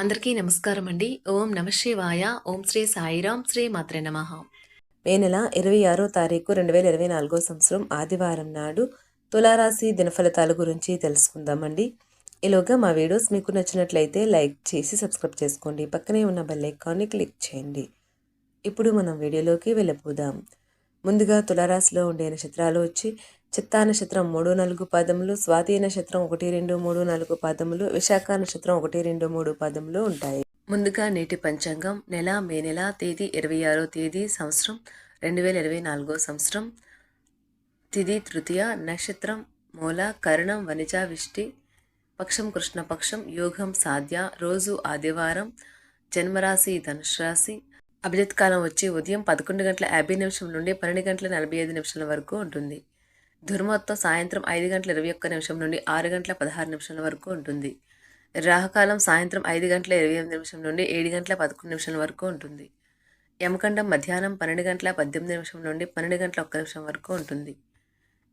అందరికీ నమస్కారం అండి. ఓం నమ శివాయ. ఓం శ్రీ సాయిరాం శ్రీ మాత్రే నమ. మే నెల ఇరవై ఆరో తారీఖు రెండు వేల ఇరవై నాలుగో సంవత్సరం ఆదివారం నాడు తులారాశి దినఫలితాల గురించి తెలుసుకుందామండి. ఈలోగా మా వీడియోస్ మీకు నచ్చినట్లయితే లైక్ చేసి సబ్స్క్రైబ్ చేసుకోండి. పక్కనే ఉన్న బెల్ ఐకాన్ని క్లిక్ చేయండి. ఇప్పుడు మనం వీడియోలోకి వెళ్ళిపోదాం ముందుగా తులారాశిలో ఉండే నక్షత్రాలు వచ్చి చిత్తా నక్షత్రం మూడు నాలుగు పాదములు స్వాతి నక్షత్రం ఒకటి రెండు మూడు నాలుగు పాదములు విశాఖ నక్షత్రం ఒకటి రెండు మూడు పాదములు ఉంటాయి. ముందుగా నేటి పంచాంగం నెల మే నెల తేదీ ఇరవై ఆరో తేదీ సంవత్సరం రెండు వేల ఇరవై నాలుగో సంవత్సరం. తిది తృతీయ నక్షత్రం మూల కరణం వనిజ విష్టి పక్షం కృష్ణపక్షం యోగం సాధ్య రోజు ఆదివారం జన్మరాశి ధనుసు రాశి అభిజిత్ కాలం వచ్చి ఉదయం పదకొండు గంటల యాభై నిమిషం నుండి పన్నెండు గంటల నలభై ఐదు నిమిషాల వరకు ఉంటుంది. దుర్మొత్తం సాయంత్రం ఐదు గంటల ఇరవై ఒక్క నిమిషం నుండి ఆరు గంటల పదహారు నిమిషాల వరకు ఉంటుంది. రాహుకాలం సాయంత్రం ఐదు గంటల ఇరవై ఎనిమిది నిమిషం నుండి ఏడు గంటల పదకొండు నిమిషాల వరకు ఉంటుంది. యమకండం మధ్యాహ్నం పన్నెండు గంటల పద్దెనిమిది నిమిషం నుండి పన్నెండు గంటల ఒక్క నిమిషం వరకు ఉంటుంది.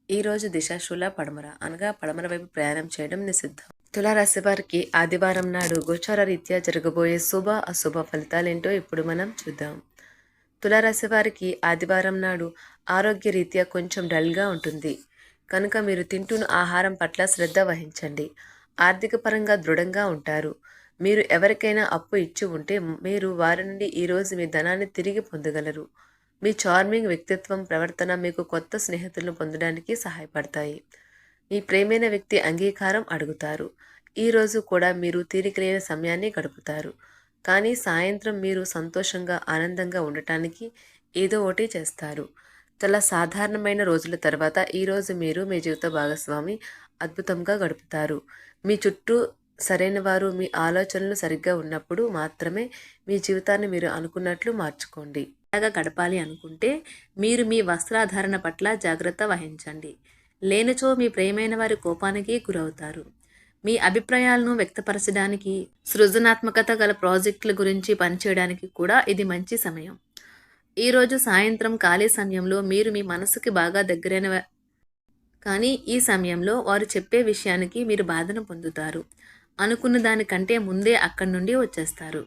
ఈరోజు దిశాశూల పడమర అనగా పడమర వైపు ప్రయాణం చేయడం నిషిద్ధం. తులారాశి వారికి ఆదివారం నాడు గోచార రీత్యా జరగబోయే శుభ అశుభ ఫలితాలేంటో ఇప్పుడు మనం చూద్దాం. తులారాశి వారికి ఆదివారం నాడు ఆరోగ్య రీత్యా కొంచెం డల్గా ఉంటుంది. కనుక మీరు తింటున్న ఆహారం పట్ల శ్రద్ధ వహించండి. ఆర్థిక పరంగా దృఢంగా ఉంటారు. మీరు ఎవరికైనా అప్పు ఇచ్చి ఉంటే మీరు వారి నుండి ఈరోజు మీ ధనాన్ని తిరిగి పొందగలరు. మీ చార్మింగ్ వ్యక్తిత్వం ప్రవర్తన మీకు కొత్త స్నేహితులను పొందడానికి సహాయపడతాయి. మీ ప్రేమైన వ్యక్తి అంగీకారం అడుగుతారు. ఈ రోజు కూడా మీరు తీరికలేని సమయాన్ని గడుపుతారు. కానీ సాయంత్రం మీరు సంతోషంగా ఆనందంగా ఉండటానికి ఏదో ఒకటి చేస్తారు. చాలా సాధారణమైన రోజుల తర్వాత ఈరోజు మీరు మీ జీవిత భాగస్వామి అద్భుతంగా గడుపుతారు. మీ చుట్టూ సరైన వారు మీ ఆలోచనలు సరిగ్గా ఉన్నప్పుడు మాత్రమే మీ జీవితాన్ని మీరు అనుకున్నట్లు మార్చుకోండి. అలాగా గడపాలి అనుకుంటే మీరు మీ వస్త్రాధారణ పట్ల జాగ్రత్త వహించండి. లేనిచో మీ ప్రేమైన వారి కోపానికి గురవుతారు. మీ అభిప్రాయాలను వ్యక్తపరచడానికి సృజనాత్మకత గల ప్రాజెక్టుల గురించి పనిచేయడానికి కూడా ఇది మంచి సమయం. ఈరోజు సాయంత్రం ఖాళీ సమయంలో మీరు మీ మనసుకి బాగా దగ్గరైన కానీ ఈ సమయంలో వారు చెప్పే విషయానికి మీరు బాధను పొందుతారు. అనుకున్న దానికంటే ముందే అక్కడి నుండి వచ్చేస్తారు.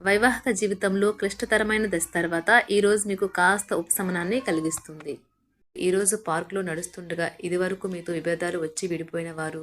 వైవాహిక జీవితంలో క్లిష్టతరమైన దశ తర్వాత ఈరోజు మీకు కాస్త ఉపశమనాన్ని కలిగిస్తుంది. ఈరోజు పార్కులో నడుస్తుండగా ఇదివరకు మీతో విభేదాలు వచ్చి విడిపోయిన వారు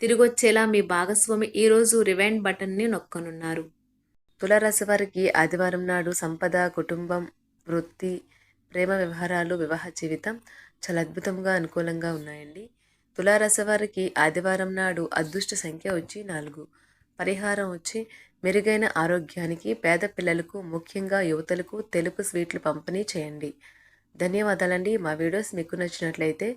తిరిగొచ్చేలా మీ భాగస్వామి ఈరోజు రివైండ్ బటన్ని నొక్కనున్నారు. తులరాశి వారికి ఆదివారం నాడు సంపద కుటుంబం వృత్తి ప్రేమ వ్యవహారాలు వివాహ జీవితం చాలా అద్భుతంగా అనుకూలంగా ఉన్నాయండి. తులారాశి వారికి ఆదివారం నాడు అదృష్ట సంఖ్య వచ్చి నాలుగు. పరిహారం వచ్చి మెరుగైన ఆరోగ్యానికి పేద పిల్లలకు ముఖ్యంగా యువతలకు తెలుపు స్వీట్లు పంపిణీ చేయండి. ధన్యవాదాలండి. మా వీడియోస్ మీకు నచ్చినట్లయితే